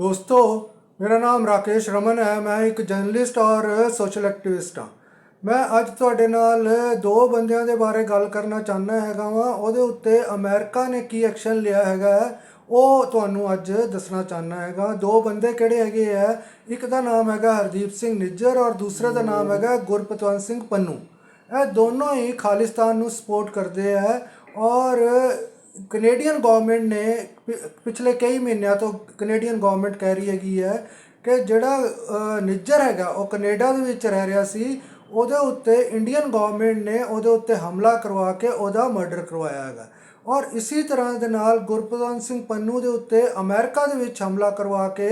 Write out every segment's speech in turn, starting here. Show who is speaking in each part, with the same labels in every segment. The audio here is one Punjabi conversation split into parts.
Speaker 1: ਦੋਸਤੋ, ਮੇਰਾ ਨਾਮ ਰਾਕੇਸ਼ ਰਮਨ ਹੈ, ਮੈਂ ਇੱਕ ਜਰਨਲਿਸਟ ਔਰ ਸੋਸ਼ਲ ਐਕਟਿਵਿਸਟ ਹਾਂ। ਮੈਂ ਅੱਜ ਤੁਹਾਡੇ ਨਾਲ ਦੋ ਬੰਦਿਆਂ ਦੇ ਬਾਰੇ ਗੱਲ ਕਰਨਾ ਚਾਹੁੰਦਾ ਹੈਗਾ ਵਾਂ। ਉਹਦੇ ਉੱਤੇ ਅਮਰੀਕਾ ਨੇ ਕੀ ਐਕਸ਼ਨ ਲਿਆ ਹੈਗਾ ਉਹ ਤੁਹਾਨੂੰ ਅੱਜ ਦੱਸਣਾ ਚਾਹੁੰਦਾ ਹੈਗਾ। ਦੋ ਬੰਦੇ ਕਿਹੜੇ ਹੈਗੇ ਆ? ਇੱਕ ਦਾ ਨਾਮ ਹੈਗਾ ਹਰਦੀਪ ਸਿੰਘ ਨਿੱਜਰ ਔਰ ਦੂਸਰੇ ਦਾ ਨਾਮ ਹੈਗਾ ਗੁਰਪਤਵੰਤ ਸਿੰਘ ਪੰਨੂ। ਇਹ ਦੋਨੋਂ ਹੀ ਖਾਲਿਸਤਾਨ ਨੂੰ ਸਪੋਰਟ ਕਰਦੇ ਆ ਔਰ ਕੈਨੇਡੀਅਨ ਗਵਰਨਮੈਂਟ ਨੇ ਪਿ- ਪਿਛਲੇ ਕਈ ਮਹੀਨਿਆਂ ਤੋਂ ਕੈਨੇਡੀਅਨ ਗਵਰਨਮੈਂਟ ਕਹਿ ਰਹੀ ਹੈਗੀ ਹੈ ਕਿ ਜਿਹੜਾ ਨਿੱਜਰ ਹੈਗਾ, ਉਹ ਕੈਨੇਡਾ ਦੇ ਵਿੱਚ ਰਹਿ ਰਿਹਾ ਸੀ, ਉਹਦੇ ਉੱਤੇ ਇੰਡੀਅਨ ਗਵਰਨਮੈਂਟ ਨੇ ਉਹਦੇ ਉੱਤੇ ਹਮਲਾ ਕਰਵਾ ਕੇ ਉਹਦਾ ਮਰਡਰ ਕਰਵਾਇਆ ਹੈਗਾ। ਔਰ ਇਸੇ ਤਰ੍ਹਾਂ ਦੇ ਨਾਲ ਗੁਰਪ੍ਰਦਾਨ ਸਿੰਘ ਪੰਨੂ ਦੇ ਉੱਤੇ ਅਮਰੀਕਾ ਦੇ ਵਿੱਚ ਹਮਲਾ ਕਰਵਾ ਕੇ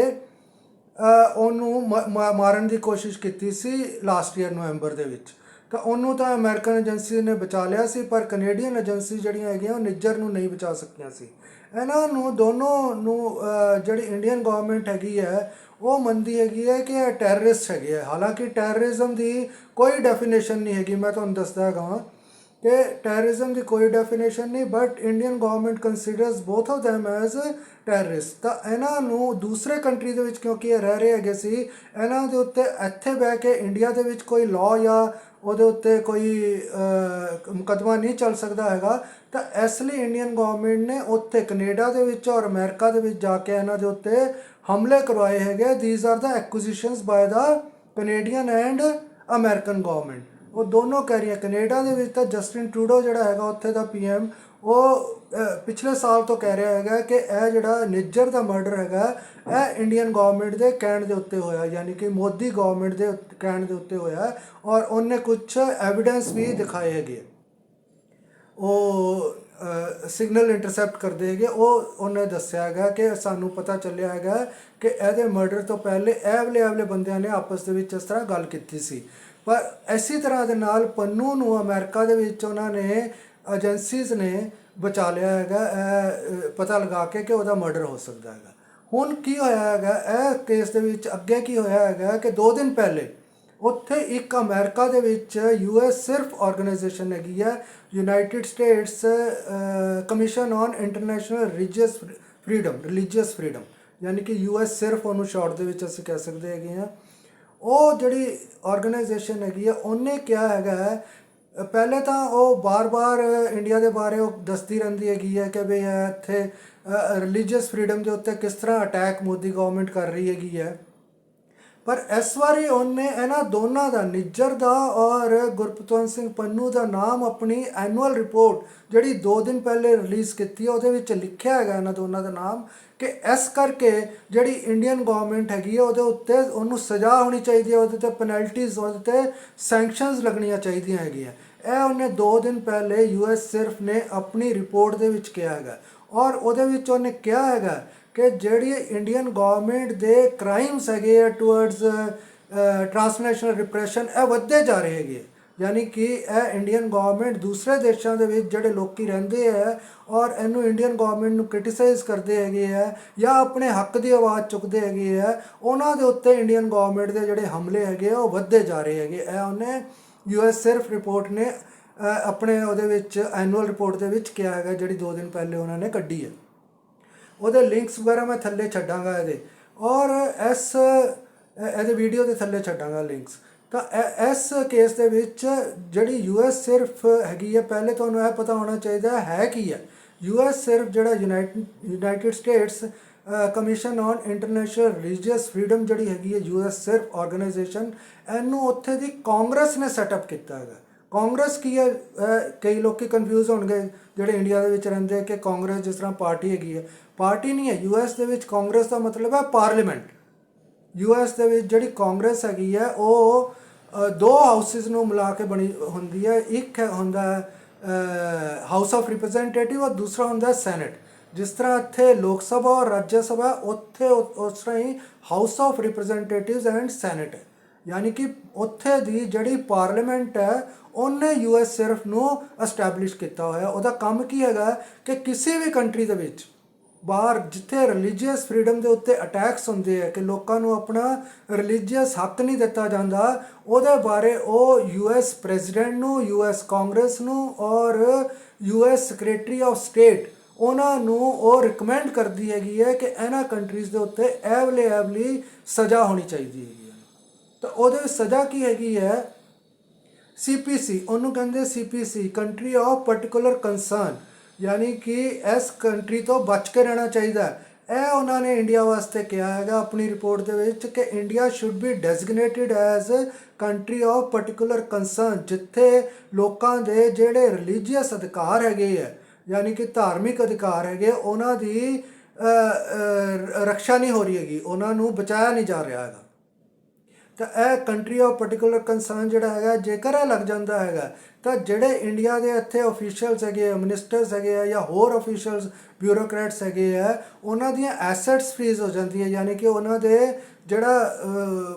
Speaker 1: ਉਹਨੂੰ ਮ- ਮਾਰਨ ਦੀ ਕੋਸ਼ਿਸ਼ ਕੀਤੀ ਸੀ ਲਾਸਟ ਈਅਰ ਨਵੰਬਰ ਦੇ ਵਿੱਚ। ਉਹਨੂੰ ਤਾਂ ਅਮਰੀਕਨ ਏਜੰਸੀ ਨੇ ਬਚਾ ਲਿਆ ਸੀ, ਪਰ ਕੈਨੇਡੀਅਨ ਏਜੰਸੀ ਜਿਹੜੀਆਂ ਹੈਗੀਆਂ, ਉਹ ਨਿੱਜਰ ਨੂੰ ਨਹੀਂ ਬਚਾ ਸਕੀਆਂ ਸੀ। ਇਹਨਾਂ ਨੂੰ, ਦੋਨੋਂ ਨੂੰ ਜਿਹੜੀ ਇੰਡੀਅਨ ਗਵਰਨਮੈਂਟ ਹੈਗੀ ਹੈ, ਉਹ ਮੰਨਦੀ ਹੈਗੀ ਹੈ ਕਿ ਇਹ ਟੈਰਰਿਸਟ ਹੈਗੇ ਹੈ ਹਾਲਾਂਕਿ ਟੈਰਰਿਜ਼ਮ ਦੀ ਕੋਈ ਡੈਫੀਨੇਸ਼ਨ ਨਹੀਂ ਹੈਗੀ, ਮੈਂ ਤੁਹਾਨੂੰ ਦੱਸਦਾ ਹੈਗਾ ਕਿ ਟੈਰਰਿਜ਼ਮ ਦੀ ਕੋਈ ਡੈਫੀਨੇਸ਼ਨ ਨਹੀਂ but Indian government considers both of them as terrorist ਤਾਂ ਇਹਨਾਂ ਨੂੰ ਦੂਸਰੇ ਕੰਟਰੀ ਦੇ ਵਿੱਚ ਕਿਉਂਕਿ ਇਹ ਰਹਿ ਰਹੇ ਹੈਗੇ ਸੀ, ਇਹਨਾਂ ਦੇ ਉੱਤੇ ਇੱਥੇ ਬਹਿ ਕੇ ਇੰਡੀਆ ਦੇ ਵਿੱਚ ਕੋਈ ਲਾਅ ਜਾਂ ਉਹਦੇ ਉੱਤੇ ਕੋਈ ਅਹ, ਮੁਕੱਦਮਾ ਨਹੀਂ ਚੱਲ ਸਕਦਾ ਹੈਗਾ ਤਾਂ ਇਸ ਲਈ ਇੰਡੀਅਨ ਗਵਰਨਮੈਂਟ ਨੇ ਉੱਥੇ ਕੈਨੇਡਾ ਦੇ ਵਿੱਚ ਔਰ ਅਮਰੀਕਾ ਦੇ ਵਿੱਚ ਜਾ ਕੇ ਇਹਨਾਂ ਦੇ ਉੱਤੇ ਹਮਲੇ ਕਰਵਾਏ ਹੈਗੇ these are the accusations by the Canadian and American government ਉਹ ਦੋਨੋਂ ਕਹਿ ਰਹੀਆਂ ਕੈਨੇਡਾ ਦੇ ਵਿੱਚ ਤਾਂ ਜਸਟਿਨ ਟਰੂਡੋ ਜਿਹੜਾ ਹੈਗਾ ਉੱਥੇ ਦਾ ਪੀਐਮ ਉਹ ਪਿਛਲੇ ਸਾਲ ਤੋਂ ਕਹਿ ਰਿਹਾ ਹੈਗਾ ਕਿ ਇਹ ਜਿਹੜਾ ਨਿੱਜਰ ਦਾ ਮਰਡਰ ਹੈਗਾ, ਇਹ ਇੰਡੀਅਨ ਗਵਰਨਮੈਂਟ ਦੇ ਕਹਿਣ ਦੇ ਉੱਤੇ ਹੋਇਆ, ਯਾਨੀ ਕਿ ਮੋਦੀ ਗਵਰਨਮੈਂਟ ਦੇ ਕਹਿਣ ਦੇ ਉੱਤੇ ਹੋਇਆ ਔਰ ਉਹਨੇ ਕੁਝ ਐਵੀਡੈਂਸ ਵੀ ਦਿਖਾਏ ਹੈਗੇ ਉਹ ਸਿਗਨਲ ਇੰਟਰਸੈਪਟ ਕਰਦੇ ਹੈਗੇ, ਉਹ ਉਹਨੇ ਦੱਸਿਆ ਹੈਗਾ ਕਿ ਸਾਨੂੰ ਪਤਾ ਚੱਲਿਆ ਹੈਗਾ ਕਿ ਇਹਦੇ ਮਰਡਰ ਤੋਂ ਪਹਿਲੇ ਇਹ ਵਾਲੇ ਵਾਲੇ ਬੰਦਿਆਂ ਨੇ ਆਪਸ ਦੇ ਵਿੱਚ ਇਸ ਤਰ੍ਹਾਂ ਗੱਲ ਕੀਤੀ ਸੀ। ਪਰ ਇਸੇ ਤਰ੍ਹਾਂ ਦੇ ਨਾਲ ਪੰਨੂ ਨੂੰ ਅਮਰੀਕਾ ਦੇ ਵਿੱਚ ਉਹਨਾਂ ਨੇ ਏਜੰਸੀਜ਼ ਨੇ ਬਚਾ ਲਿਆ ਹੈਗਾ ਪਤਾ ਲਗਾ ਕੇ ਕਿ ਉਹਦਾ ਮਰਡਰ ਹੋ ਸਕਦਾ ਹੈਗਾ। ਹੁਣ ਕੀ ਹੋਇਆ ਹੈਗਾ, ਇਹ ਕੇਸ ਦੇ ਵਿੱਚ ਅੱਗੇ ਕੀ ਹੋਇਆ ਹੈਗਾ ਕਿ 2 ਦਿਨ ਪਹਿਲੇ ਉੱਥੇ ਇੱਕ ਅਮਰੀਕਾ ਦੇ ਵਿੱਚ ਯੂਐਸ ਸਿਰਫ ਆਰਗੇਨਾਈਜੇਸ਼ਨ ਹੈਗੀ ਹੈ United States Commission on International Religious Freedom Religious Freedom ਯਾਨੀ ਕਿ ਯੂਐਸ ਸਿਰਫ ਉਹਨੂੰ ਸ਼ਾਰਟ ਦੇ ਵਿੱਚ ਅਸੀਂ ਕਹਿ ਸਕਦੇ ਹੈਗੇ ਆ ਉਹ ਜਿਹੜੀ ਆਰਗੇਨਾਈਜੇਸ਼ਨ ਹੈਗੀ ਆ ਉਹਨੇ ਕਿਹਾ ਹੈਗਾ ਪਹਿਲੇ ਤਾਂ ਉਹ ਬਾਰ-ਬਾਰ ਇੰਡੀਆ ਦੇ ਬਾਰੇ ਉਹ ਦੱਸਦੀ ਰਹਿੰਦੀ ਹੈਗੀ ਹੈ ਕਿ ਵੀ ਇੱਥੇ ਰਿਲੀਜੀਅਸ ਫਰੀडम ਦੇ ਉੱਤੇ ਕਿਸ ਤਰ੍ਹਾਂ ਅਟੈਕ ਮੋਦੀ ਗਵਰਨਮੈਂਟ ਕਰ ਰਹੀ ਹੈਗੀ ਹੈ। ਪਰ ਇਸ ਵਾਰੀ ਉਹਨੇ ਇਹਨਾਂ ਦੋਨਾਂ ਦਾ, ਨਿੱਜਰ ਦਾ ਔਰ ਗੁਰਪਤਵੰਤ ਸਿੰਘ ਪੰਨੂ ਦਾ ਨਾਮ ਆਪਣੀ ਐਨੂਅਲ ਰਿਪੋਰਟ ਜਿਹੜੀ 2 ਦਿਨ ਪਹਿਲੇ ਰਿਲੀਜ਼ ਕੀਤੀ ਹੈ, ਉਹਦੇ ਵਿੱਚ ਲਿਖਿਆ ਹੈਗਾ ਇਹਨਾਂ ਦੋਨਾਂ ਦਾ ਨਾਮ ਕਿ ਇਸ ਕਰਕੇ ਜਿਹੜੀ ਇੰਡੀਅਨ ਗਵਰਨਮੈਂਟ ਹੈਗੀ ਹੈ, ਉਹਦੇ ਉੱਤੇ ਉਹਨੂੰ ਸਜ਼ਾ ਹੋਣੀ ਚਾਹੀਦੀ ਹੈ, ਉਹਦੇ ਤੇ ਪੈਨਲਟੀਜ਼ ਉਹਦੇ ਤੇ ਸੈਂਕਸ਼ਨਸ ਲੱਗਣੀਆਂ ਚਾਹੀਦੀਆਂ ਹੈਗੀਆਂ। ਇਹ ਉਹਨੇ 2 ਦਿਨ ਪਹਿਲੇ ਯੂਐਸ ਸਿਰਫ ਨੇ ਆਪਣੀ ਰਿਪੋਰਟ ਦੇ ਵਿੱਚ ਕਿਹਾ ਹੈਗਾ। ਔਰ ਉਹਦੇ ਵਿੱਚ ਉਹਨੇ ਕਿਹਾ ਹੈਗਾ ਕਿ ਜਿਹੜੀ ਇੰਡੀਅਨ ਗਵਰਨਮੈਂਟ ਦੇ ਕ੍ਰਾਈਮਸ ਹੈਗੇ ਆ ਟੁਵਰਡਸ ਟ੍ਰਾਂਸਨੈਸ਼ਨਲ ਰਿਪਰੈਸ਼ਨ ਇਹ ਵੱਧਦੇ ਜਾ ਰਹੇ ਹੈਗੇ। ਯਾਨੀ ਕਿ ਇਹ ਇੰਡੀਅਨ ਗਵਰਨਮੈਂਟ ਦੂਸਰੇ ਦੇਸ਼ਾਂ ਦੇ ਵਿੱਚ ਜਿਹੜੇ ਲੋਕੀ ਰਹਿੰਦੇ ਆ ਔਰ ਇਹਨੂੰ ਇੰਡੀਅਨ ਗਵਰਨਮੈਂਟ ਨੂੰ ਕ੍ਰਿਟਿਸਾਈਜ਼ ਕਰਦੇ ਹੈਗੇ ਆ ਜਾਂ ਆਪਣੇ ਹੱਕ ਦੀ ਆਵਾਜ਼ ਚੁੱਕਦੇ ਹੈਗੇ ਆ, ਉਹਨਾਂ ਦੇ ਉੱਤੇ ਇੰਡੀਅਨ ਗਵਰਨਮੈਂਟ ਦੇ ਜਿਹੜੇ ਹਮਲੇ ਹੈਗੇ ਆ, ਉਹ ਵੱਧਦੇ ਜਾ ਰਹੇ ਹੈਗੇ। ਇਹ ਉਹਨੇ ਯੂਐਸ ਸਿਰਫ ਰਿਪੋਰਟ ਨੇ ਆਪਣੇ ਉਹਦੇ ਵਿੱਚ ਐਨੂਅਲ ਰਿਪੋਰਟ ਦੇ ਵਿੱਚ ਕਿਹਾ ਹੈਗਾ, ਜਿਹੜੀ 2 ਦਿਨ ਪਹਿਲੇ ਉਹਨਾਂ ਨੇ ਕੱਢੀ ਹੈ। ਉਹਦੇ ਲਿੰਕਸ ਵਗੈਰਾ ਮੈਂ ਥੱਲੇ ਛੱਡਾਂਗਾ ਇਹਦੇ। ਔਰ ਇਸ ਇਹ- ਇਹਦੇ ਵੀਡੀਓ ਦੇ ਥੱਲੇ ਛੱਡਾਂਗਾ ਲਿੰਕਸ ਤਾਂ ਇਹ- ਇਸ ਕੇਸ ਦੇ ਵਿੱਚ ਜਿਹੜੀ ਯੂਐਸ ਸਿਰਫ ਹੈਗੀ ਹੈ, ਪਹਿਲੇ ਤੁਹਾਨੂੰ ਇਹ ਪਤਾ ਹੋਣਾ ਚਾਹੀਦਾ ਹੈ ਕੀ ਹੈ। ਯੂਐਸ ਸਿਰਫ ਜਿਹੜਾ United United States Commission on International Religious Freedom ਜਿਹੜੀ ਹੈਗੀ ਹੈ ਯੂਐਸ ਸਿਰਫ ਆਰਗੇਨਾਈਜੇਸ਼ਨ ਇਹਨੂੰ ਉੱਥੇ ਦੀ ਕਾਂਗਰਸ ਨੇ ਸੈਟਅਪ ਕੀਤਾ ਹੈਗਾ। ਕਾਂਗਰਸ ਕੀ ਹੈ? ਕਈ ਲੋਕੀ ਕਨਫਿਊਜ਼ ਹੋਣਗੇ ਜਿਹੜੇ ਇੰਡੀਆ ਦੇ ਵਿੱਚ ਰਹਿੰਦੇ ਕਿ ਕਾਂਗਰਸ ਜਿਸ ਤਰ੍ਹਾਂ ਪਾਰਟੀ ਹੈਗੀ ਹੈ। ਪਾਰਟੀ ਨਹੀਂ ਹੈ ਯੂਐਸ ਦੇ ਵਿੱਚ ਕਾਂਗਰਸ ਦਾ ਮਤਲਬ ਹੈ ਪਾਰਲੀਮੈਂਟ ਯੂਐਸ ਦੇ ਵਿੱਚ ਜਿਹੜੀ ਕਾਂਗਰਸ ਹੈਗੀ ਹੈ, ਉਹ ਦੋ ਹਾਊਸਿਸ ਨੂੰ ਮਿਲਾ ਕੇ ਬਣੀ ਹੁੰਦੀ ਹੈ। ਇੱਕ ਹੁੰਦਾ ਹਾਊਸ ਆਫ ਰਿਪਰੈਜ਼ੈਂਟੇਟਿਵ ਔਰ ਦੂਸਰਾ ਹੁੰਦਾ ਸੈਨੇਟ ਜਿਸ ਤਰ੍ਹਾਂ ਇੱਥੇ ਲੋਕ ਸਭਾ ਔਰ ਰਾਜ ਸਭਾ, ਉੱਥੇ ਉਸ ਤਰ੍ਹਾਂ ਹੀ House of Representatives and Senate ਯਾਨੀ ਕਿ ਉੱਥੇ ਦੀ ਜਿਹੜੀ ਪਾਰਲੀਮੈਂਟ ਹੈ, ਉਹਨੇ ਯੂਐਸ ਸਿਰਫ ਨੂੰ ਐਸਟੈਬਲਿਸ਼ ਕੀਤਾ ਹੋਇਆ। ਉਹਦਾ ਕੰਮ ਕੀ ਹੈਗਾ ਕਿ ਕਿਸੇ ਵੀ ਕੰਟਰੀ ਦੇ ਵਿੱਚ ਬਾਹਰ ਜਿੱਥੇ ਰਿਲੀਜੀਅਸ ਫਰੀडम ਦੇ ਉੱਤੇ ਅਟੈਕਸ ਹੁੰਦੇ ਆ, ਕਿ ਲੋਕਾਂ ਨੂੰ ਆਪਣਾ ਰਿਲੀਜੀਅਸ ਹੱਕ ਨਹੀਂ ਦਿੱਤਾ ਜਾਂਦਾ, ਉਹਦੇ ਬਾਰੇ ਉਹ ਯੂਐਸ ਪ੍ਰੈਜ਼ੀਡੈਂਟ ਨੂੰ ਯੂਐਸ ਕਾਂਗਰਸ ਨੂੰ ਔਰ ਯੂਐਸ ਸੈਕਟਰੀ ਆਫ ਸਟੇਟ ਉਹਨਾਂ ਨੂੰ ਉਹ ਰეკਮੈਂਡ ਕਰਦੀ ਹੈਗੀ ਹੈ ਕਿ ਇਹਨਾਂ ਕੰਟਰੀਜ਼ ਦੇ ਉੱਤੇ ਐਵਲੇ ਐਵਲੀ ਸਜ਼ਾ ਹੋਣੀ ਚਾਹੀਦੀ ਹੈਗੀ ਹੈ ਤਾਂ ਉਹਦੇ ਵਿੱਚ ਸਜ਼ਾ ਕੀ ਹੈਗੀ ਹੈ ਸੀਪੀਸੀ ਉਹਨੂੰ ਕਹਿੰਦੇ CPC country of particular concern ਯਾਨੀ ਕਿ ਇਸ ਕੰਟਰੀ ਤੋਂ ਬਚ ਕੇ ਰਹਿਣਾ ਚਾਹੀਦਾ ਹੈ। ਇਹ ਉਹਨਾਂ ਨੇ ਇੰਡੀਆ ਵਾਸਤੇ ਕਿਹਾ ਹੈਗਾ ਆਪਣੀ ਰਿਪੋਰਟ ਦੇ ਵਿੱਚ ਕਿ India should be designated as country of particular concern ਜਿੱਥੇ ਲੋਕਾਂ ਦੇ ਜਿਹੜੇ ਰਿਲੀਜੀਅਸ ਅਧਿਕਾਰ ਹੈਗੇ ਆ ਯਾਨੀ ਕਿ ਧਾਰਮਿਕ ਅਧਿਕਾਰ ਹੈਗੇ ਉਹਨਾਂ ਦੀ ਅ, ਰੱਖਿਆ ਨਹੀਂ ਹੋ ਰਹੀ ਹੈਗੀ ਉਹਨਾਂ ਨੂੰ ਬਚਾਇਆ ਨਹੀਂ ਜਾ ਰਿਹਾ ਹੈਗਾ। ਤਾਂ ਇਹ ਕੰਟਰੀ ਆਫ ਪਾਰਟਿਕੂਲਰ ਕੰਸਰਨ ਜਿਹੜਾ ਹੈਗਾ, ਜੇਕਰ ਇਹ ਲੱਗ ਜਾਂਦਾ ਹੈਗਾ, ਤਾਂ ਜਿਹੜੇ ਇੰਡੀਆ ਦੇ ਇੱਥੇ ਅਫੀਸ਼ੀਅਲਸ ਹੈਗੇ ਆ ਮਿਨਿਸਟਰਸ ਹੈਗੇ ਆ ਜਾਂ ਹੋਰ ਅਫੀਸ਼ੀਅਲਸ ਬਿਊਰੋਕਰੇਟਸ ਹੈਗੇ ਆ, ਉਹਨਾਂ ਦੀਆਂ ਐਸੈਟਸ ਫ੍ਰੀਜ਼ ਹੋ ਜਾਂਦੀ ਹੈ ਯਾਨੀ ਕਿ ਉਹਨਾਂ ਦੇ ਜਿਹੜਾ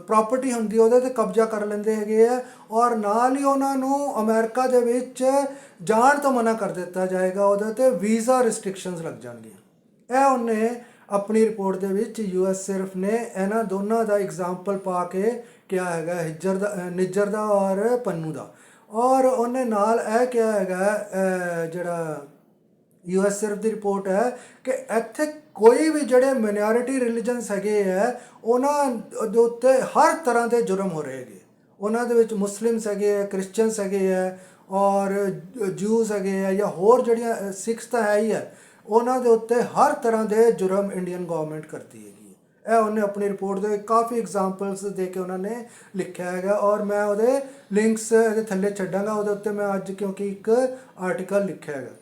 Speaker 1: ਪ੍ਰਾਪਰਟੀ ਹੁੰਦੀ ਉਹਦੇ ਤੇ ਕਬਜ਼ਾ ਕਰ ਲੈਂਦੇ ਹੈਗੇ ਆ, ਔਰ ਨਾਲ ਹੀ ਉਹਨਾਂ ਨੂੰ ਅਮਰੀਕਾ ਦੇ ਵਿੱਚ ਜਾਣ ਤੋਂ ਮਨਾ ਕਰ ਦਿੱਤਾ ਜਾਏਗਾ, ਉਹਦੇ ਤੇ ਵੀਜ਼ਾ ਰਿਸਟ੍ਰਿਕਸ਼ਨਸ ਲੱਗ ਜਾਣਗੀਆਂ। ਇਹ ਉਹਨੇ ਆਪਣੀ ਰਿਪੋਰਟ ਦੇ ਵਿੱਚ ਯੂਐਸ ਸਿਰਫ ਨੇ ਇਹਨਾਂ ਦੋਨਾਂ ਦਾ ਐਗਜ਼ਾਮਪਲ ਪਾ ਕੇ ਕਿਹਾ ਹੈਗਾ ਹਿਜਰ ਦਾ, ਅਹ, ਨਿੱਜਰ ਦਾ ਔਰ ਪੰਨੂ ਦਾ। ਔਰ ਉਹਨੇ ਨਾਲ ਇਹ ਕਿਹਾ ਹੈਗਾ, ਅਹ, ਜਿਹੜਾ ਯੂਐਸ ਸਿਰਫ ਦੀ ਰਿਪੋਰਟ ਹੈ ਕਿ ਇੱਥੇ ਕੋਈ ਵੀ ਜਿਹੜੇ ਮਿਨੋਰਿਟੀ ਰਿਲੀਜਨਸ ਹੈਗੇ ਹੈ ਉਹਨਾਂ ਦੇ ਉੱਤੇ ਹਰ ਤਰ੍ਹਾਂ ਦੇ ਜੁਰਮ ਹੋ ਰਹੇ ਹੈਗੇ। ਉਹਨਾਂ ਦੇ ਵਿੱਚ ਮੁਸਲਿਮਸ ਹੈਗੇ ਹੈ ਕ੍ਰਿਸਚੀਅਨਸ ਹੈਗੇ ਹੈ ਔਰ ਜੂਸ ਹੈਗੇ ਹੈ ਜਾਂ ਹੋਰ ਜਿਹੜੀਆਂ ਸਿੱਖਸ ਤਾਂ ਹੈ ਹੀ ਹੈ ਉਹਨਾਂ ਦੇ ਉੱਤੇ ਹਰ ਤਰ੍ਹਾਂ ਦੇ ਜੁਰਮ ਇੰਡੀਅਨ ਗਵਰਨਮੈਂਟ ਕਰਦੀ ਹੈਗੀ ਇਹ ਉਹਨੇ ਆਪਣੀ ਰਿਪੋਰਟ ਦੇ ਕਾਫੀ ਐਗਜ਼ਾਮਪਲਸ ਦੇ ਕੇ ਉਹਨਾਂ ਨੇ ਲਿਖਿਆ ਹੈਗਾ ਔਰ ਮੈਂ ਉਹਦੇ ਲਿੰਕਸ ਇਹਦੇ ਥੱਲੇ ਛੱਡਾਂਗਾ, ਉਹਦੇ ਉੱਤੇ ਮੈਂ ਅੱਜ ਕਿਉਂਕਿ ਇੱਕ ਆਰਟੀਕਲ ਲਿਖਿਆ ਹੈਗਾ।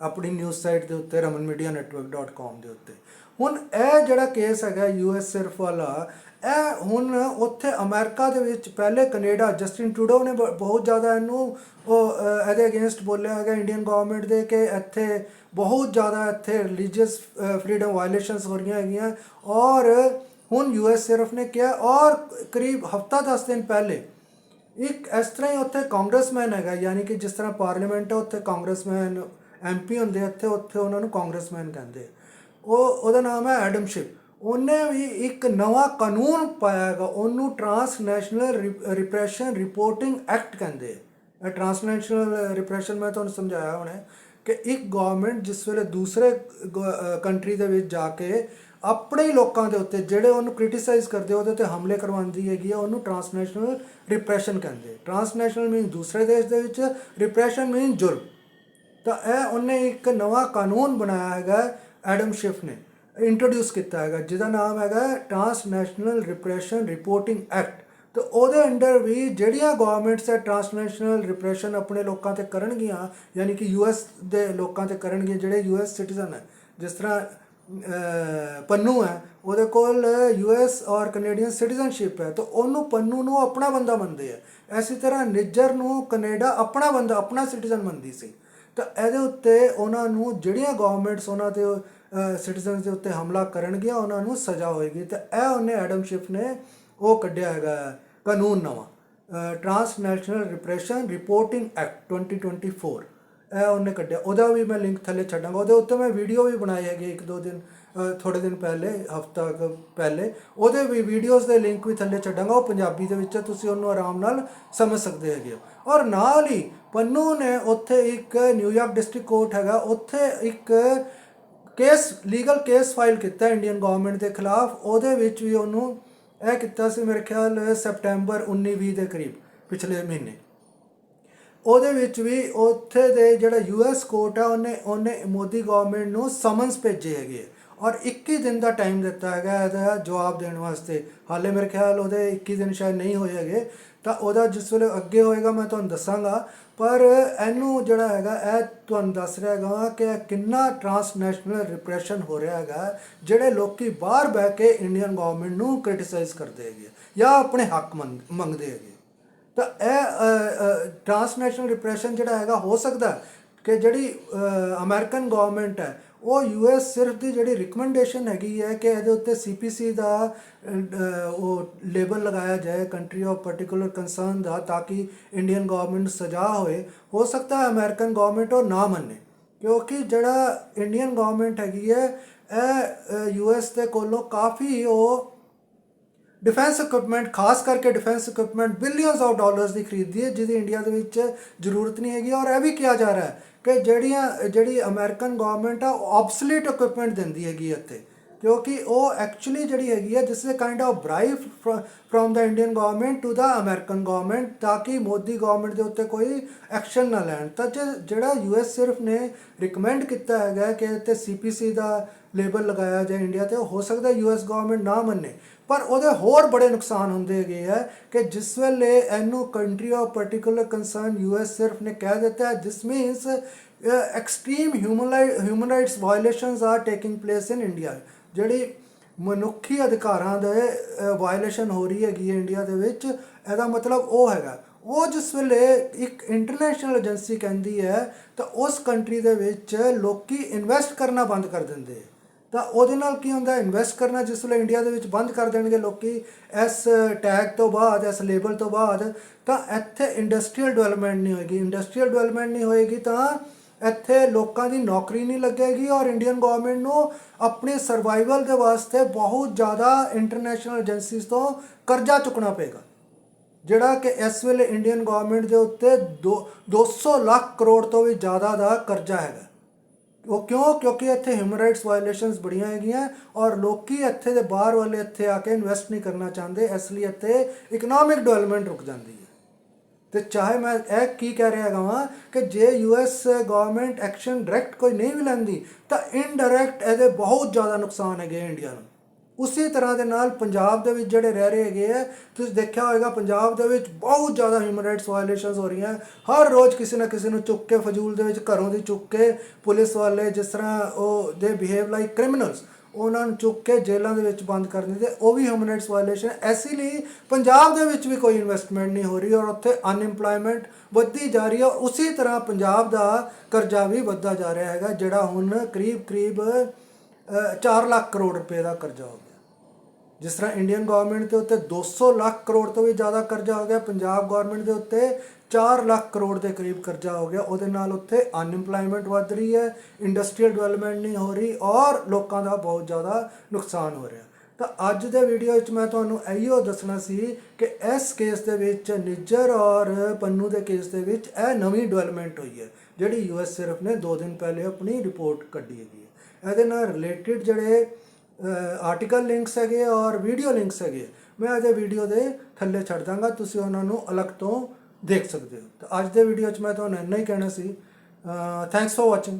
Speaker 1: ਆਪਣੀ ਨਿਊਜ਼ ਸਾਈਟ ਦੇ ਉੱਤੇ ramanmedianetwork.com ਦੇ ਉੱਤੇ। ਹੁਣ ਇਹ ਜਿਹੜਾ ਕੇਸ ਹੈਗਾ ਯੂਐਸ ਸਿਰਫ ਵਾਲਾ ਇਹ ਹੁਣ ਉੱਥੇ ਅਮਰੀਕਾ ਦੇ ਵਿੱਚ ਪਹਿਲੇ ਕੈਨੇਡਾ, ਜਸਟਿਨ ਟਰੂਡੋ ਨੇ ਬ- ਬਹੁਤ ਜ਼ਿਆਦਾ ਇਹਨੂੰ ਉਹ ਇਹਦੇ ਅਗੇਂਸਟ ਬੋਲਿਆ ਹੈਗਾ ਇੰਡੀਅਨ ਗਵਰਨਮੈਂਟ ਦੇ ਕਿ ਇੱਥੇ ਬਹੁਤ ਜ਼ਿਆਦਾ ਇੱਥੇ ਰਿਲੀਜੀਅਸ ਫਰੀडम ਵਾਇਲੇਸ਼ਨਸ ਹੋ ਰਹੀਆਂ ਹੈਗੀਆਂ। ਔਰ ਹੁਣ ਯੂਐਸ ਸਿਰਫ ਨੇ ਕਿਹਾ, ਔਰ ਕਰੀਬ ਹਫਤਾ 10 ਦਿਨ ਪਹਿਲੇ ਇੱਕ ਇਸ ਤਰ੍ਹਾਂ ਹੀ ਉੱਥੇ ਕਾਂਗਰਸਮੈਨ ਹੈਗਾ, ਯਾਨੀ ਕਿ ਜਿਸ ਤਰ੍ਹਾਂ ਪਾਰਲੀਮੈਂਟ ਹੈ, ਉੱਥੇ ਕਾਂਗਰਸਮੈਨ ਐਮਪੀ ਹੁੰਦੇ ਇੱਥੇ ਉੱਥੇ ਉਹਨਾਂ ਨੂੰ ਕਾਂਗਰਸਮੈਨ ਕਹਿੰਦੇ ਉਹ, ਉਹਦਾ ਨਾਮ ਹੈ ਐਡਮ ਸ਼ਿਪ ਉਹਨੇ ਵੀ ਇੱਕ ਨਵਾਂ ਕਾਨੂੰਨ ਪਾਇਆ ਹੈਗਾ, ਉਹਨੂੰ ਟਰਾਂਸਨੈਸ਼ਨਲ ਰਿਪਰੈਸ਼ਨ ਰਿਪੋਰਟਿੰਗ ਐਕਟ ਕਹਿੰਦੇ ਆ। ਇਹ ਟਰਾਂਸਨੈਸ਼ਨਲ ਰਿਪਰੈਸ਼ਨ ਮੈਂ ਤੁਹਾਨੂੰ ਸਮਝਾਇਆ ਹੁਣੇ ਕਿ ਇੱਕ ਗਵਰਨਮੈਂਟ ਜਿਸ ਵੇਲੇ ਦੂਸਰੇ ਕੰਟਰੀ ਦੇ ਵਿੱਚ ਜਾ ਕੇ ਆਪਣੇ ਹੀ ਲੋਕਾਂ ਦੇ ਉੱਤੇ ਜਿਹੜੇ ਉਹਨੂੰ ਕ੍ਰਿਟਿਸਾਈਜ਼ ਕਰਦੇ ਉਹਦੇ ਤੇ ਹਮਲੇ ਕਰਵਾਉਂਦੀ ਹੈਗੀ ਆ, ਉਹਨੂੰ ਟਰਾਂਸਨੈਸ਼ਨਲ ਰਿਪਰੈਸ਼ਨ ਕਹਿੰਦੇ ਟਰਾਂਸਨੈਸ਼ਨਲ ਮੀਨ ਦੂਸਰੇ ਦੇਸ਼ ਦੇ ਵਿੱਚ ਰਿਪਰੈਸ਼ਨ ਮੀਨ ਜੁਰਮ। ਤਾਂ ਇਹ ਉਹਨੇ ਇੱਕ ਨਵਾਂ ਕਾਨੂੰਨ ਬਣਾਇਆ ਹੈਗਾ ਐਡਮ ਸ਼ਿਫ ਨੇ। ਇੰਟਰੋਡਿਊਸ ਕੀਤਾ ਹੈਗਾ ਜਿਹਦਾ ਨਾਮ ਹੈਗਾ ਟਰਾਂਸਨੈਸ਼ਨਲ ਰਿਪਰੈਸ਼ਨ ਰਿਪੋਰਟਿੰਗ ਐਕਟ ਤੇ ਉਹਦੇ ਅੰਡਰ ਵੀ ਜਿਹੜੀਆਂ ਗਵਰਨਮੈਂਟਸ ਹੈ ਟਰਾਂਸਨੈਸ਼ਨਲ ਰਿਪਰੈਸ਼ਨ ਆਪਣੇ ਲੋਕਾਂ ਤੇ ਕਰਨਗੀਆਂ ਯਾਨੀ ਕਿ ਯੂਐਸ ਦੇ ਲੋਕਾਂ ਤੇ ਕਰਨਗੀਆਂ ਜਿਹੜੇ ਯੂਐਸ ਸਿਟੀਜ਼ਨ ਹੈ ਜਿਸ ਤਰ੍ਹਾਂ ਅਹ, ਪੰਨੂ ਹੈ ਉਹਦੇ ਕੋਲ ਯੂਐਸ ਔਰ ਕੈਨੇਡੀਅਨ ਸਿਟੀਜ਼ਨਸ਼ਿਪ ਹੈ। ਤਾਂ ਉਹਨੂੰ ਪੰਨੂ ਨੂੰ ਆਪਣਾ ਬੰਦਾ ਮੰਨਦੇ ਆ। ਐਸੀ ਤਰ੍ਹਾਂ ਨਿੱਜਰ ਨੂੰ ਕੈਨੇਡਾ ਆਪਣਾ ਬੰਦਾ ਆਪਣਾ ਸਿਟੀਜ਼ਨ ਮੰਨਦੀ ਸੀ। ਤਾਂ ਇਹਦੇ ਉੱਤੇ ਉਹਨਾਂ ਨੂੰ ਜਿਹੜੀਆਂ ਗਵਰਨਮੈਂਟਸ ਉਹਨਾਂ 'ਤੇ ਸਿਟੀਜ਼ਨਸ ਦੇ ਉੱਤੇ ਹਮਲਾ ਕਰਨਗੀਆਂ ਉਹਨਾਂ ਨੂੰ ਸਜ਼ਾ ਹੋਏਗੀ ਤੇ ਇਹ ਉਹਨੇ ਐਡਮ ਸ਼ਿਫ ਨੇ ਉਹ ਕੱਢਿਆ ਹੈਗਾ ਕਾਨੂੰਨ ਨਵਾਂ। ਟਰਾਂਸਨੈਸ਼ਨਲ ਰਿਪਰੈਸ਼ਨ ਰਿਪੋਰਟਿੰਗ ਐਕਟ 2024 ਇਹ ਉਹਨੇ ਕੱਢਿਆ। ਉਹਦਾ ਵੀ ਮੈਂ ਲਿੰਕ ਥੱਲੇ ਛੱਡਾਂਗਾ। ਉਹਦੇ ਉੱਤੇ ਮੈਂ ਵੀਡੀਓ ਵੀ ਬਣਾਈ ਹੈਗੀ ਇੱਕ ਦੋ ਦਿਨ ਅ, ਥੋੜੇ ਦਿਨ ਪਹਿਲੇ ਹਫਤਾ ਕੁ ਪਹਿਲੇ। ਉਹਦੇ ਵੀ ਵੀਡੀਓਜ਼ ਦੇ ਲਿੰਕ ਵੀ ਥੱਲੇ ਛੱਡਾਂਗਾ। ਉਹ ਪੰਜਾਬੀ ਦੇ ਵਿੱਚ ਤੁਸੀਂ ਉਹਨੂੰ ਆਰਾਮ ਨਾਲ ਸਮਝ ਸਕਦੇ ਹੈਗੇ ਹੋ। ਔਰ ਨਾਲ ਹੀ ਪੰਨੂ ਨੇ ਉੱਥੇ ਇੱਕ ਨਿਊਯਾਰਕ ਡਿਸਟ੍ਰਿਕਟ ਕੋਰਟ ਹੈਗਾ ਉੱਥੇ ਇੱਕ ਕੇਸ, ਲੀਗਲ ਕੇਸ ਫਾਈਲ ਕੀਤਾ ਇੰਡੀਅਨ ਗਵਰਨਮੈਂਟ ਦੇ ਖਿਲਾਫ। ਉਹਦੇ ਵਿੱਚ ਵੀ ਉਹਨੂੰ ਇਹ ਕੀਤਾ ਸੀ ਮੇਰੇ ਖਿਆਲ, ਸੈਪਟੈਂਬਰ 19 20 ਦੇ ਕਰੀਬ, ਪਿਛਲੇ ਮਹੀਨੇ। ਉਹਦੇ ਵਿੱਚ ਵੀ ਉੱਥੇ ਦੇ ਜਿਹੜਾ ਯੂਐਸ ਕੋਰਟ ਆ, ਉਹਨੇ ਉਹਨੇ ਮੋਦੀ ਗਵਰਨਮੈਂਟ ਨੂੰ ਸਮਨਸ ਭੇਜੇ ਹੈਗੇ ਔਰ 21 ਦਿਨ ਦਾ ਟਾਈਮ ਦਿੱਤਾ ਹੈਗਾ ਇਹਦਾ ਜਵਾਬ ਦੇਣ ਵਾਸਤੇ। ਹਾਲੇ ਮੇਰੇ ਖਿਆਲ ਉਹਦੇ 21 ਦਿਨ ਸ਼ਾਇਦ ਨਹੀਂ ਹੋਏ ਹੈਗੇ। ਤਾਂ ਉਹਦਾ ਜਿਸ ਵੇਲੇ ਅੱਗੇ ਹੋਏਗਾ, ਮੈਂ ਤੁਹਾਨੂੰ ਦੱਸਾਂਗਾ। ਪਰ ਇਹਨੂੰ ਜਿਹੜਾ ਹੈਗਾ, ਇਹ ਤੁਹਾਨੂੰ ਦੱਸ ਰਿਹਾ ਹੈਗਾ ਕਿ ਇਹ ਕਿੰਨਾ ਟਰਾਂਸਨੈਸ਼ਨਲ ਰਿਪਰੈਸ਼ਨ ਹੋ ਰਿਹਾ ਹੈਗਾ, ਜਿਹੜੇ ਲੋਕੀ ਬਾਹਰ ਬਹਿ ਕੇ ਇੰਡੀਅਨ ਗਵਰਨਮੈਂਟ ਨੂੰ ਕ੍ਰਿਟਿਸਾਈਜ਼ ਕਰਦੇ ਹੈਗੇ ਜਾਂ ਆਪਣੇ ਹੱਕ ਮੰਗ- ਮੰਗਦੇ ਹੈਗੇ ਤਾਂ ਇਹ ਟਰਾਂਸਨੈਸ਼ਨਲ ਰਿਪਰੈਸ਼ਨ ਜਿਹੜਾ ਹੈਗਾ ਹੋ ਸਕਦਾ ਕਿ ਜਿਹੜੀ ਅਮਰੀਕਨ ਗਵਰਨਮੈਂਟ ਹੈ ਉਹ ਯੂਐਸ ਸਿਰਫ ਦੀ ਜਿਹੜੀ ਰਿਕਮੈਂਡੇਸ਼ਨ ਹੈਗੀ ਹੈ ਕਿ ਇਹਦੇ ਉੱਤੇ ਸੀਪੀਸੀ ਦਾ ਅ, ਅ, ਉਹ ਲੇਬਲ ਲਗਾਇਆ ਜਾਏ ਕੰਟਰੀ ਆਫ ਪਾਰਟਿਕੂਲਰ ਕੰਸਰਨ ਦਾ ਤਾਂ ਕਿ ਇੰਡੀਅਨ ਗਵਰਨਮੈਂਟ ਨੂੰ ਸਜ਼ਾ ਹੋਏ। ਹੋ ਸਕਦਾ ਹੈ ਅਮਰੀਕਨ ਗਵਰਨਮੈਂਟ ਉਹ ਨਾ ਮੰਨੇ। ਕਿਉਂਕਿ ਜਿਹੜਾ ਇੰਡੀਅਨ ਗਵਰਨਮੈਂਟ ਹੈਗੀ ਹੈ ਇਹ ਯੂਐਸ ਦੇ ਕੋਲੋਂ ਕਾਫੀ ਉਹ ਡਿਫੈਂਸ ਇਕਵਿਪਮੈਂਟ ਖਾਸ ਕਰਕੇ defence equipment billions of dollars ਦੀ ਖਰੀਦਦੀ ਹੈ, ਜਿਹਦੀ ਇੰਡੀਆ ਦੇ ਵਿੱਚ ਜ਼ਰੂਰਤ ਨਹੀਂ ਹੈਗੀ। ਔਰ ਇਹ ਵੀ ਕਿਹਾ ਜਾ ਰਿਹਾ ਹੈ ਕਿ ਜਿਹੜੀਆਂ, ਜਿਹੜੀ ਅਮਰੀਕਨ ਗਵਰਨਮੈਂਟ ਆ, ਉਹ ਆਬਸੋਲੀਟ ਇਕਵਿਪਮੈਂਟ ਦਿੰਦੀ ਹੈਗੀ ਇੱਥੇ। ਕਿਉਂਕਿ ਉਹ ਐਕਚੁਅਲੀ ਜਿਹੜੀ ਹੈਗੀ ਹੈ this the kind of bribe from the Indian government to the American government ਤਾਂ ਕਿ ਮੋਦੀ ਗਵਰਨਮੈਂਟ ਦੇ ਉੱਤੇ ਕੋਈ ਐਕਸ਼ਨ ਨਾ ਲੈਣ। ਤਾਂ ਜੇ- ਜਿਹੜਾ ਯੂਐਸ ਸਿਰਫ ਨੇ ਰਿਕਮੈਂਡ ਕੀਤਾ ਹੈਗਾ ਕਿ ਤੇ ਸੀਪੀਸੀ ਦਾ ਲੇਬਲ ਲਗਾਇਆ ਜਾਏ ਇੰਡੀਆ ਤੇ ਹੋ ਸਕਦਾ ਯੂਐਸ ਗਵਰਨਮੈਂਟ ਨਾ ਮੰਨੇ। ਪਰ ਉਹਦੇ ਹੋਰ ਬੜੇ ਨੁਕਸਾਨ ਹੁੰਦੇ ਹੈਗੇ ਹੈ ਕਿ ਜਿਸ ਵੇਲੇ ਇਹਨੂੰ country of particular concern US ਸਿਰਫ ਨੇ ਕਹਿ ਦਿੱਤਾ ਹੈ this means extreme human human rights violations are taking place in India ਜਿਹੜੀ ਮਨੁੱਖੀ ਅਧਿਕਾਰਾਂ ਦੇ ਵਾਇਓਲੇਸ਼ਨ ਹੋ ਰਹੀ ਹੈਗੀ ਹੈ ਇੰਡੀਆ ਦੇ ਵਿੱਚ, ਇਹਦਾ ਮਤਲਬ ਉਹ ਹੈਗਾ। ਉਹ ਜਿਸ ਵੇਲੇ ਇੱਕ ਇੰਟਰਨੈਸ਼ਨਲ ਏਜੰਸੀ ਕਹਿੰਦੀ ਹੈ, ਤਾਂ ਉਸ ਕੰਟਰੀ ਦੇ ਵਿੱਚ ਲੋਕੀ ਇਨਵੈਸਟ ਕਰਨਾ ਬੰਦ ਕਰ ਦਿੰਦੇ। ਤਾਂ ਉਹਦੇ ਨਾਲ ਕੀ ਹੁੰਦਾ ਇਨਵੈਸਟ ਕਰਨਾ ਜਿਸ ਵੇਲੇ ਇੰਡੀਆ ਦੇ ਵਿੱਚ ਬੰਦ ਕਰ ਦੇਣਗੇ ਲੋਕੀ, ਇਸ ਟੈਗ ਤੋਂ ਬਾਅਦ, ਇਸ ਲੇਬਲ ਤੋਂ ਬਾਅਦ, ਤਾਂ ਇੱਥੇ ਇੰਡਸਟਰੀਅਲ ਡਿਵੈਲਪਮੈਂਟ ਨਹੀਂ ਹੋਏਗੀ। ਇੰਡਸਟਰੀਅਲ ਡਿਵੈਲਪਮੈਂਟ ਨਹੀਂ ਹੋਏਗੀ ਤਾਂ ਇੱਥੇ ਲੋਕਾਂ ਦੀ ਨੌਕਰੀ ਨਹੀਂ ਲੱਗੇਗੀ ਔਰ ਇੰਡੀਅਨ ਗਵਰਨਮੈਂਟ ਨੂੰ ਆਪਣੇ ਸਰਵਾਈਵਲ ਦੇ ਵਾਸਤੇ ਬਹੁਤ ਜ਼ਿਆਦਾ ਇੰਟਰਨੈਸ਼ਨਲ ਏਜੰਸੀਜ਼ ਤੋਂ ਕਰਜ਼ਾ ਚੁੱਕਣਾ ਪਏਗਾ। ਜਿਹੜਾ ਕਿ ਇਸ ਵੇਲੇ ਇੰਡੀਅਨ ਗਵਰਨਮੈਂਟ ਦੇ ਉੱਤੇ ਦੋ- 200 ਲੱਖ ਕਰੋੜ ਤੋਂ ਵੀ ਜ਼ਿਆਦਾ ਦਾ ਕਰਜ਼ਾ ਹੈਗਾ। ਉਹ ਕਿਉਂ? ਕਿਉਂਕਿ ਇੱਥੇ ਹਿਊਮਨ ਰਾਈਟਸ ਵਾਇਲੇਸ਼ਨਸ ਬੜੀਆਂ ਹੈਗੀਆਂ ਔਰ ਲੋਕੀ ਇੱਥੇ ਦੇ ਬਾਹਰ ਵਾਲੇ ਇੱਥੇ ਆ ਕੇ ਇਨਵੈਸਟ ਨਹੀਂ ਕਰਨਾ ਚਾਹੁੰਦੇ, ਇਸ ਲਈ ਇੱਥੇ ਇਕਨੋਮਿਕ ਡਿਵੈਲਪਮੈਂਟ ਰੁਕ ਜਾਂਦੀ ਹੈ। ਤੇ ਚਾਹੇ ਮੈਂ ਇਹ ਕੀ ਕਹਿ ਰਿਹਾ ਹੈਗਾ ਵਾਂ ਕਿ ਜੇ ਯੂਐਸ ਗਵਰਨਮੈਂਟ ਐਕਸ਼ਨ ਡਾਇਰੈਕਟ ਕੋਈ ਨਹੀਂ ਵੀ ਲੈਂਦੀ, ਤਾਂ ਇਨਡਾਇਰੈਕਟ ਇਹਦੇ ਬਹੁਤ ਜ਼ਿਆਦਾ ਨੁਕਸਾਨ ਹੈਗੇ ਇੰਡੀਆ ਨੂੰ। ਉਸੇ ਤਰ੍ਹਾਂ ਦੇ ਨਾਲ ਪੰਜਾਬ ਦੇ ਵਿੱਚ ਜਿਹੜੇ ਰਹਿ ਰਹੇ ਹੈਗੇ ਆ, ਤੁਸੀਂ ਦੇਖਿਆ ਹੋਵੇਗਾ ਪੰਜਾਬ ਦੇ ਵਿੱਚ ਬਹੁਤ ਜ਼ਿਆਦਾ ਹਿਊਮਨ ਰਾਈਟਸ ਵਾਇਲੇਸ਼ਨਸ ਹੋ ਰਹੀਆਂ। ਹਰ ਰੋਜ਼ ਕਿਸੇ ਨਾ ਕਿਸੇ ਨੂੰ ਚੁੱਕ ਕੇ ਫਜ਼ੂਲ ਦੇ ਵਿੱਚ ਘਰੋਂ ਦੀ ਚੁੱਕ ਕੇ ਪੁਲਿਸ ਵਾਲੇ ਜਿਸ ਤਰ੍ਹਾਂ ਉਹ ਦੇ ਬਿਹੇਵ ਲਾਈਕ ਕ੍ਰਿਮੀਨਲਸ ਉਹਨਾਂ ਨੂੰ ਚੁੱਕ ਕੇ ਜੇਲ੍ਹਾਂ ਦੇ ਵਿੱਚ ਬੰਦ ਕਰ ਦਿੰਦੇ। ਉਹ ਵੀ ਹਿਊਮਨ ਰਾਈਟਸ ਵਾਇਲੇਸ਼ਨ ਐਸੀ ਲਈ ਪੰਜਾਬ ਦੇ ਵਿੱਚ ਵੀ ਕੋਈ ਇਨਵੈਸਟਮੈਂਟ ਨਹੀਂ ਹੋ ਰਹੀ ਔਰ ਉੱਥੇ ਅਨਇੰਪਲੋਇਮੈਂਟ ਵੱਧਦੀ ਜਾ ਰਹੀ ਹੈ। ਉਸੇ ਤਰ੍ਹਾਂ ਪੰਜਾਬ ਦਾ ਕਰਜ਼ਾ ਵੀ ਵੱਧਦਾ ਜਾ ਰਿਹਾ ਹੈਗਾ, ਜਿਹੜਾ ਹੁਣ ਕਰੀਬ ਕਰੀਬ 4 ਲੱਖ ਕਰੋੜ ਰੁਪਏ ਦਾ ਕਰਜ਼ਾ ਹੋ ਗਿਆ। ਜਿਸ ਤਰ੍ਹਾਂ ਇੰਡੀਅਨ ਗਵਰਨਮੈਂਟ ਦੇ ਉੱਤੇ 200 ਲੱਖ ਕਰੋੜ ਤੋਂ ਵੀ ਜ਼ਿਆਦਾ ਕਰਜ਼ਾ ਹੋ ਗਿਆ, ਪੰਜਾਬ ਗਵਰਨਮੈਂਟ ਦੇ ਉੱਤੇ 4 ਲੱਖ ਕਰੋੜ ਦੇ ਕਰੀਬ ਕਰਜ਼ਾ ਹੋ ਗਿਆ। ਉਹਦੇ ਨਾਲ ਉੱਥੇ ਅਨਇੰਪਲੋਇਮੈਂਟ ਵੱਧ ਰਹੀ ਹੈ ਇੰਡਸਟਰੀਅਲ ਡਿਵੈਲਪਮੈਂਟ ਨਹੀਂ ਹੋ ਰਹੀ ਔਰ ਲੋਕਾਂ ਦਾ ਬਹੁਤ ਜ਼ਿਆਦਾ ਨੁਕਸਾਨ ਹੋ ਰਿਹਾ। ਤਾਂ ਅੱਜ ਦੇ ਵੀਡੀਓ ਵਿੱਚ ਮੈਂ ਤੁਹਾਨੂੰ ਇਹੋ ਦੱਸਣਾ ਸੀ ਕਿ ਇਸ ਕੇਸ ਦੇ ਵਿੱਚ ਨਿੱਜਰ ਔਰ ਪੰਨੂ ਦੇ ਕੇਸ ਦੇ ਵਿੱਚ ਇਹ ਨਵੀਂ ਡਿਵੈਲਪਮੈਂਟ ਹੋਈ ਹੈ, ਜਿਹੜੀ ਯੂਐਸ ਸਿਰਫ ਨੇ 2 ਦਿਨ ਪਹਿਲੇ ਆਪਣੀ ਰਿਪੋਰਟ ਕੱਢੀ ਹੈਗੀ ਹੈ। ਇਹਦੇ ਨਾਲ ਰਿਲੇਟਡ ਜਿਹੜੇ ਆਰਟੀਕਲ ਲਿੰਕਸ ਹੈਗੇ ਔਰ ਵੀਡੀਓ ਲਿੰਕਸ ਹੈਗੇ ਮੈਂ ਇਹਦੇ ਵੀਡੀਓ ਦੇ ਥੱਲੇ ਛੱਡ ਦਾਂਗਾ, ਤੁਸੀਂ ਉਹਨਾਂ ਨੂੰ ਅਲੱਗ ਤੋਂ ਦੇਖ ਸਕਦੇ ਹੋ। ਤਾਂ ਅੱਜ ਦੇ ਵੀਡੀਓ 'ਚ ਮੈਂ ਤੁਹਾਨੂੰ ਇੰਨਾ ਹੀ ਕਹਿਣਾ ਸੀ। Thanks for watching